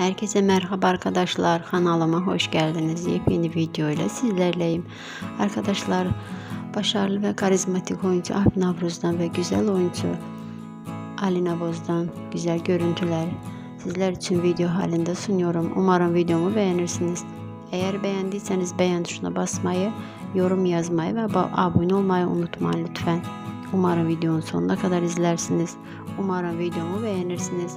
Herkese merhaba arkadaşlar. Kanalıma hoş geldiniz. Yepyeni video ile sizlerleyim. Arkadaşlar başarılı ve karizmatik oyuncu Alp Navruz'dan ve güzel oyuncu Ali Navoz'dan güzel görüntüler sizler için video halinde sunuyorum. Umarım videomu beğenirsiniz. Eğer beğendiyseniz beğen tuşuna basmayı, yorum yazmayı ve abone olmayı unutmayın lütfen. Umarım videonun sonuna kadar izlersiniz. Umarım videomu beğenirsiniz.